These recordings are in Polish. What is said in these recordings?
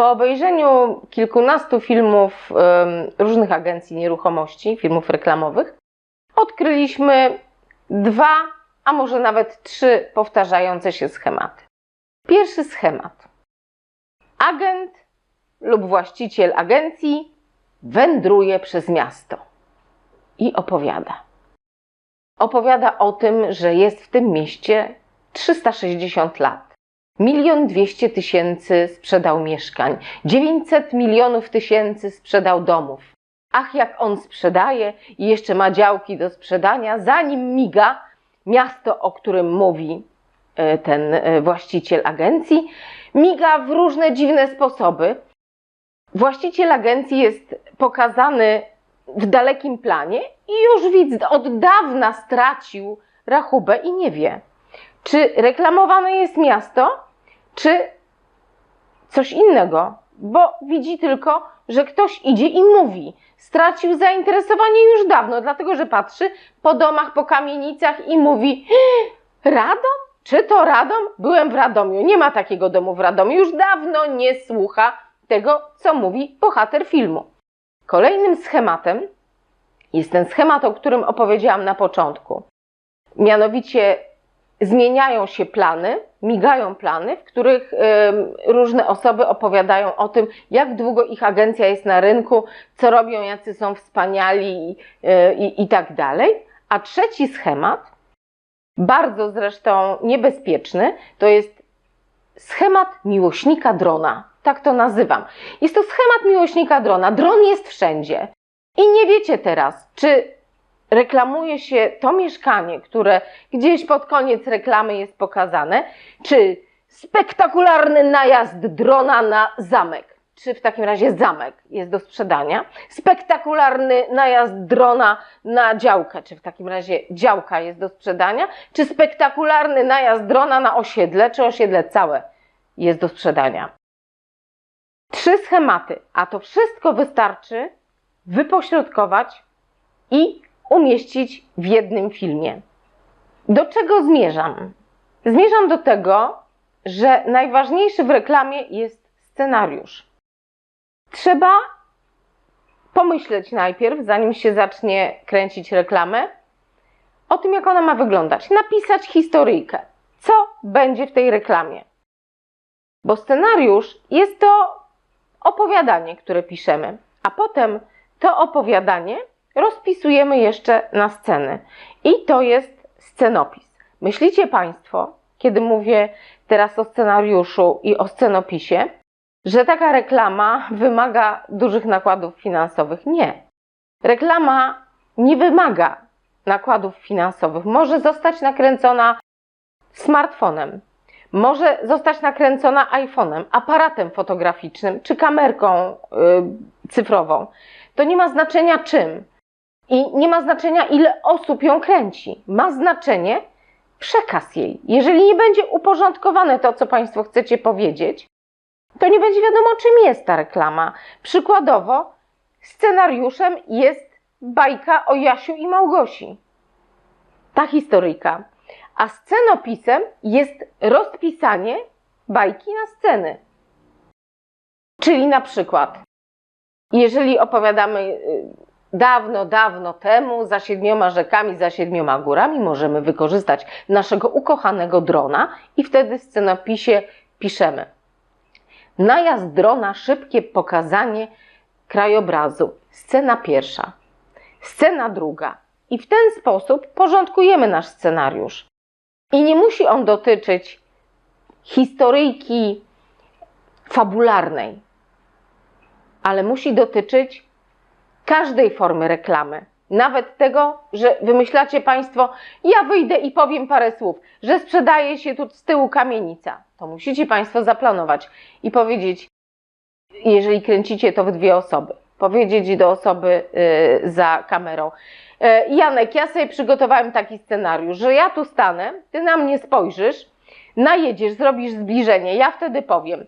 Po obejrzeniu kilkunastu filmów różnych agencji nieruchomości, filmów reklamowych, odkryliśmy dwa, a może nawet trzy powtarzające się schematy. Pierwszy schemat. Agent lub właściciel agencji wędruje przez miasto i opowiada. Opowiada o tym, że jest w tym mieście 360 lat. Milion dwieście tysięcy sprzedał mieszkań, 900 milionów tysięcy sprzedał domów. Ach, jak on sprzedaje i jeszcze ma działki do sprzedania, zanim miga miasto, o którym mówi e, ten e, właściciel agencji, miga w różne dziwne sposoby. Właściciel agencji jest pokazany w dalekim planie i już widz od dawna stracił rachubę i nie wie, czy reklamowane jest miasto, czy coś innego, bo widzi tylko, że ktoś idzie i mówi. Stracił zainteresowanie już dawno, dlatego że patrzy po domach, po kamienicach i mówi: Radom? Czy to Radom? Byłem w Radomiu. Nie ma takiego domu w Radomiu. Już dawno nie słucha tego, co mówi bohater filmu. Kolejnym schematem jest ten schemat, o którym opowiedziałam na początku. Mianowicie zmieniają się plany, migają plany, w których różne osoby opowiadają o tym, jak długo ich agencja jest na rynku, co robią, jacy są wspaniali i, e, i, i tak dalej. A trzeci schemat, bardzo zresztą niebezpieczny, to jest schemat miłośnika drona. Tak to nazywam. Jest to schemat miłośnika drona. Dron jest wszędzie. I nie wiecie teraz, czy reklamuje się to mieszkanie, które gdzieś pod koniec reklamy jest pokazane, czy spektakularny najazd drona na zamek, czy w takim razie zamek jest do sprzedania, spektakularny najazd drona na działkę, czy w takim razie działka jest do sprzedania, czy spektakularny najazd drona na osiedle, czy osiedle całe jest do sprzedania. Trzy schematy, a to wszystko wystarczy wypośrodkować i umieścić w jednym filmie. Do czego zmierzam? Zmierzam do tego, że najważniejszy w reklamie jest scenariusz. Trzeba pomyśleć najpierw, zanim się zacznie kręcić reklamę, o tym, jak ona ma wyglądać. Napisać historyjkę, co będzie w tej reklamie. Bo scenariusz jest to opowiadanie, które piszemy, a potem to opowiadanie rozpisujemy jeszcze na sceny. I to jest scenopis. Myślicie Państwo, kiedy mówię teraz o scenariuszu i o scenopisie, że taka reklama wymaga dużych nakładów finansowych? Nie. Reklama nie wymaga nakładów finansowych. Może zostać nakręcona smartfonem, może zostać nakręcona iPhone'em, aparatem fotograficznym czy kamerką yy, cyfrową. To nie ma znaczenia czym. I nie ma znaczenia, ile osób ją kręci. Ma znaczenie przekaz jej. Jeżeli nie będzie uporządkowane to, co Państwo chcecie powiedzieć, to nie będzie wiadomo, czym jest ta reklama. Przykładowo, scenariuszem jest bajka o Jasiu i Małgosi. Ta historyjka. A scenopisem jest rozpisanie bajki na sceny. Czyli na przykład, jeżeli opowiadamy y, dawno, dawno temu, za siedmioma rzekami, za siedmioma górami, możemy wykorzystać naszego ukochanego drona i wtedy w scenopisie piszemy najazd drona, szybkie pokazanie krajobrazu. Scena pierwsza, scena druga. I w ten sposób porządkujemy nasz scenariusz. I nie musi on dotyczyć historyjki fabularnej, ale musi dotyczyć każdej formy reklamy. Nawet tego, że wymyślacie Państwo, ja wyjdę i powiem parę słów, że sprzedaje się tu z tyłu kamienica. To musicie Państwo zaplanować i powiedzieć, jeżeli kręcicie to w dwie osoby, powiedzieć do osoby y, za kamerą. Y, Janek, ja sobie przygotowałem taki scenariusz, że ja tu stanę, ty na mnie spojrzysz, najedziesz, zrobisz zbliżenie, ja wtedy powiem.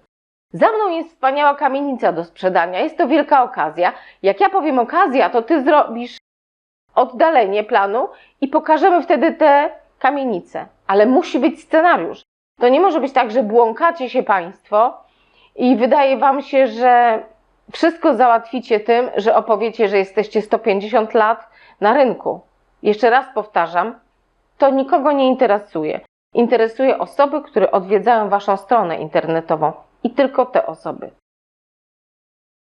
Za mną jest wspaniała kamienica do sprzedania, jest to wielka okazja. Jak ja powiem okazja, to ty zrobisz oddalenie planu i pokażemy wtedy te kamienice. Ale musi być scenariusz. To nie może być tak, że błąkacie się Państwo i wydaje Wam się, że wszystko załatwicie tym, że opowiecie, że jesteście 150 lat na rynku. Jeszcze raz powtarzam, to nikogo nie interesuje. Interesuje osoby, które odwiedzają Waszą stronę internetową i tylko te osoby.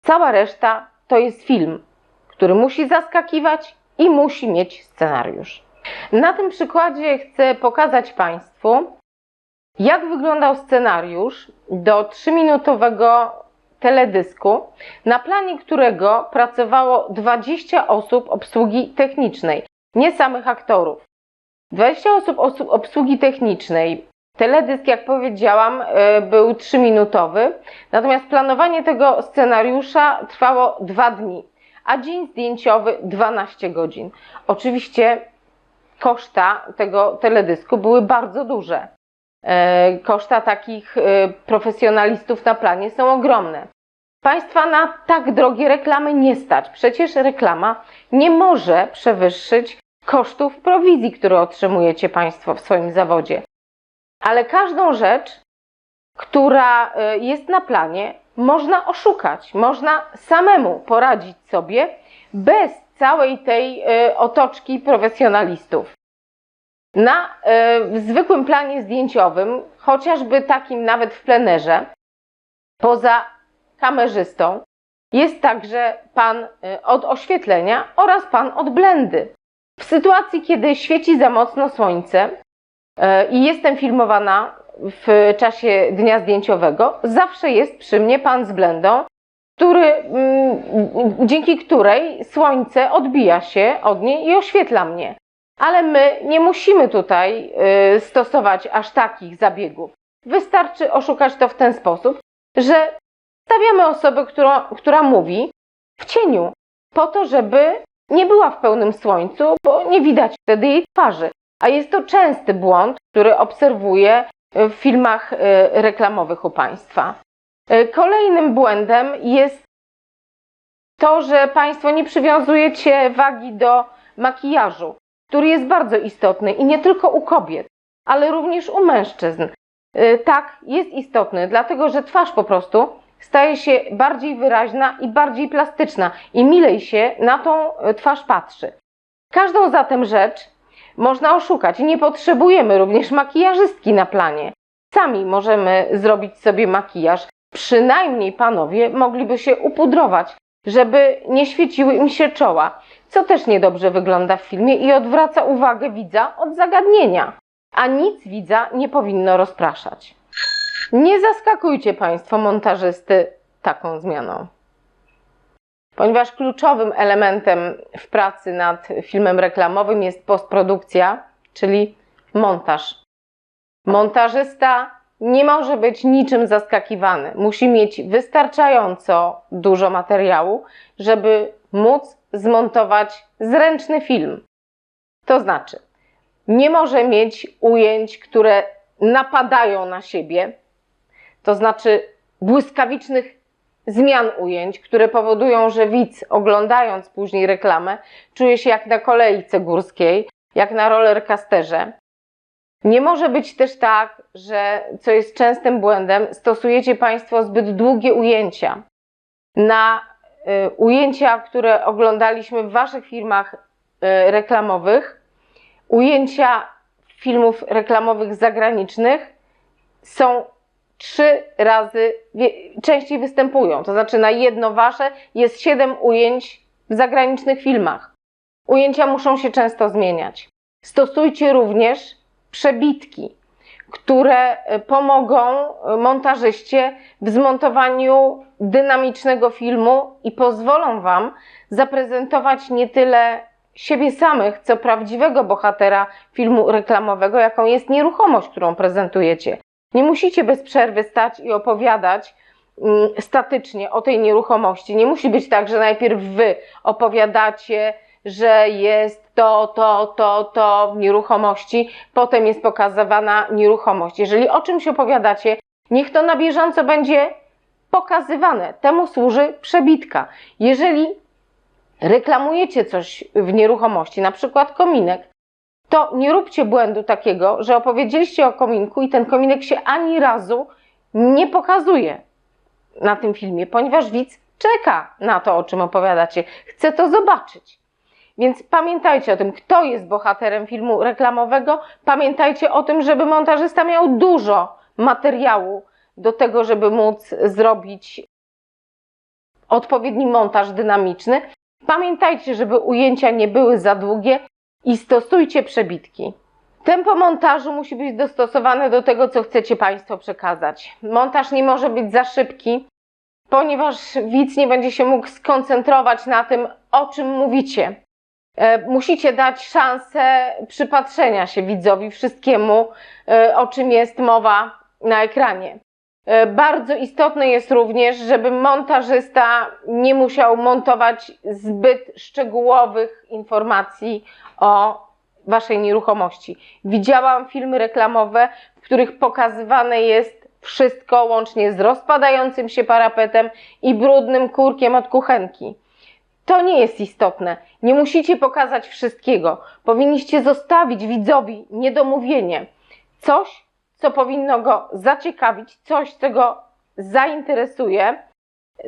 Cała reszta to jest film, który musi zaskakiwać i musi mieć scenariusz. Na tym przykładzie chcę pokazać Państwu, jak wyglądał scenariusz do 3-minutowego teledysku, na planie którego pracowało 20 osób obsługi technicznej, nie samych aktorów. 20 osób obsługi technicznej. Teledysk, jak powiedziałam, e, był 3-minutowy, natomiast planowanie tego scenariusza trwało 2 dni, a dzień zdjęciowy 12 godzin. Oczywiście koszta tego teledysku były bardzo duże. E, Koszta takich e, profesjonalistów na planie są ogromne. Państwa na tak drogie reklamy nie stać. Przecież reklama nie może przewyższyć kosztów prowizji, które otrzymujecie Państwo w swoim zawodzie. Ale każdą rzecz, która e, jest na planie, można oszukać, można samemu poradzić sobie bez całej tej e, otoczki profesjonalistów. Na w zwykłym planie zdjęciowym, chociażby takim nawet w plenerze, poza kamerzystą, jest także pan od oświetlenia oraz pan od blendy. W sytuacji, kiedy świeci za mocno słońce i jestem filmowana w czasie dnia zdjęciowego, zawsze jest przy mnie pan z blendą, który, mm, dzięki której słońce odbija się od niej i oświetla mnie. Ale my nie musimy tutaj y, stosować aż takich zabiegów. Wystarczy oszukać to w ten sposób, że stawiamy osobę, która, która mówi w cieniu, po to, żeby nie była w pełnym słońcu, bo nie widać wtedy jej twarzy. A jest to częsty błąd, który obserwuję w filmach y, reklamowych u Państwa. Y, Kolejnym błędem jest to, że Państwo nie przywiązujecie wagi do makijażu, który jest bardzo istotny i nie tylko u kobiet, ale również u mężczyzn. Tak, jest istotny, dlatego że twarz po prostu staje się bardziej wyraźna i bardziej plastyczna i milej się na tą twarz patrzy. Każdą zatem rzecz można oszukać nie potrzebujemy również makijażystki na planie. Sami możemy zrobić sobie makijaż. Przynajmniej panowie mogliby się upudrować, żeby nie świeciły im się czoła, co też niedobrze wygląda w filmie i odwraca uwagę widza od zagadnienia. A nic widza nie powinno rozpraszać. Nie zaskakujcie Państwo montażysty taką zmianą. Ponieważ kluczowym elementem w pracy nad filmem reklamowym jest postprodukcja, czyli montaż. Montażysta nie może być niczym zaskakiwany. Musi mieć wystarczająco dużo materiału, żeby móc zmontować zręczny film. To znaczy, nie może mieć ujęć, które napadają na siebie, to znaczy błyskawicznych zmian ujęć, które powodują, że widz oglądając później reklamę czuje się jak na kolejce górskiej, jak na rollercoasterze. Nie może być też tak, że, co jest częstym błędem, stosujecie Państwo zbyt długie ujęcia. Na y, ujęcia, które oglądaliśmy w Waszych filmach y, reklamowych, ujęcia filmów reklamowych zagranicznych są trzy razy częściej występują. To znaczy na jedno Wasze jest siedem ujęć w zagranicznych filmach. Ujęcia muszą się często zmieniać. Stosujcie również przebitki, które e, pomogą e, montażyście w zmontowaniu dynamicznego filmu i pozwolą Wam zaprezentować nie tyle siebie samych, co prawdziwego bohatera filmu reklamowego, jaką jest nieruchomość, którą prezentujecie. Nie musicie bez przerwy stać i opowiadać mm, statycznie o tej nieruchomości. Nie musi być tak, że najpierw Wy opowiadacie, że jest to, to, to, to w nieruchomości, potem jest pokazywana nieruchomość. Jeżeli o czymś opowiadacie, niech to na bieżąco będzie pokazywane. Temu służy przebitka. Jeżeli reklamujecie coś w nieruchomości, na przykład kominek, to nie róbcie błędu takiego, że opowiedzieliście o kominku i ten kominek się ani razu nie pokazuje. na tym filmie, ponieważ widz czeka na to, o czym opowiadacie, chce to zobaczyć. Więc pamiętajcie o tym, kto jest bohaterem filmu reklamowego. Pamiętajcie o tym, żeby montażysta miał dużo materiału do tego, żeby móc zrobić odpowiedni montaż dynamiczny. Pamiętajcie, żeby ujęcia nie były za długie i stosujcie przebitki. Tempo montażu musi być dostosowane do tego, co chcecie Państwo przekazać. Montaż nie może być za szybki, ponieważ widz nie będzie się mógł skoncentrować na tym, o czym mówicie. E, Musicie dać szansę przypatrzenia się widzowi wszystkiemu, e, o czym jest mowa na ekranie. E, Bardzo istotne jest również, żeby montażysta nie musiał montować zbyt szczegółowych informacji o waszej nieruchomości. Widziałam filmy reklamowe, w których pokazywane jest wszystko łącznie z rozpadającym się parapetem i brudnym kurkiem od kuchenki. To nie jest istotne. Nie musicie pokazać wszystkiego. Powinniście zostawić widzowi niedomówienie. Coś, co powinno go zaciekawić, coś, co go zainteresuje.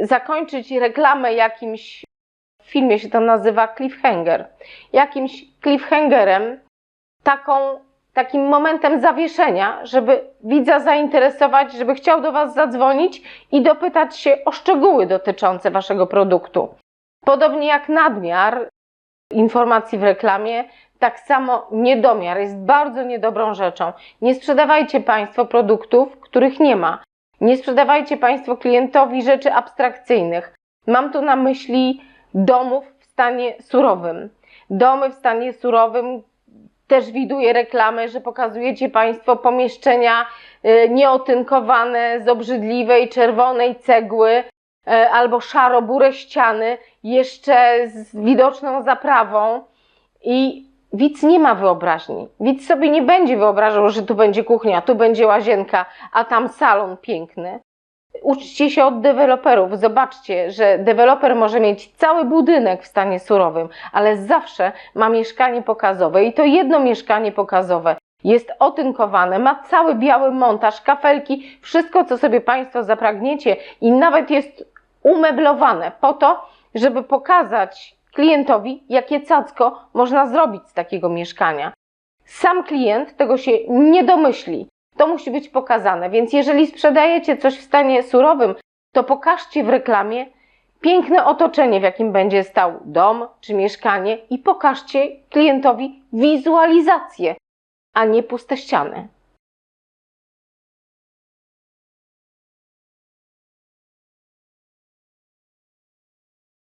Zakończyć reklamę jakimś, w filmie się to nazywa cliffhanger, jakimś cliffhangerem, taką, takim momentem zawieszenia, żeby widza zainteresować, żeby chciał do Was zadzwonić i dopytać się o szczegóły dotyczące Waszego produktu. Podobnie jak nadmiar informacji w reklamie, tak samo niedomiar jest bardzo niedobrą rzeczą. Nie sprzedawajcie Państwo produktów, których nie ma. Nie sprzedawajcie Państwo klientowi rzeczy abstrakcyjnych. Mam tu na myśli domów w stanie surowym. Domy w stanie surowym też widuję reklamy, że pokazujecie Państwo pomieszczenia y, nieotynkowane z obrzydliwej czerwonej cegły e, albo szaro-burę ściany, jeszcze z widoczną zaprawą i widz nie ma wyobraźni. Widz sobie nie będzie wyobrażał, że tu będzie kuchnia, tu będzie łazienka, a tam salon piękny. Uczcie się od deweloperów. Zobaczcie, że deweloper może mieć cały budynek w stanie surowym, ale zawsze ma mieszkanie pokazowe i to jedno mieszkanie pokazowe jest otynkowane, ma cały biały montaż, kafelki, wszystko co sobie Państwo zapragniecie i nawet jest umeblowane po to, żeby pokazać klientowi, jakie cacko można zrobić z takiego mieszkania. Sam klient tego się nie domyśli. To musi być pokazane, więc jeżeli sprzedajecie coś w stanie surowym, to pokażcie w reklamie piękne otoczenie, w jakim będzie stał dom czy mieszkanie i pokażcie klientowi wizualizację, a nie puste ściany.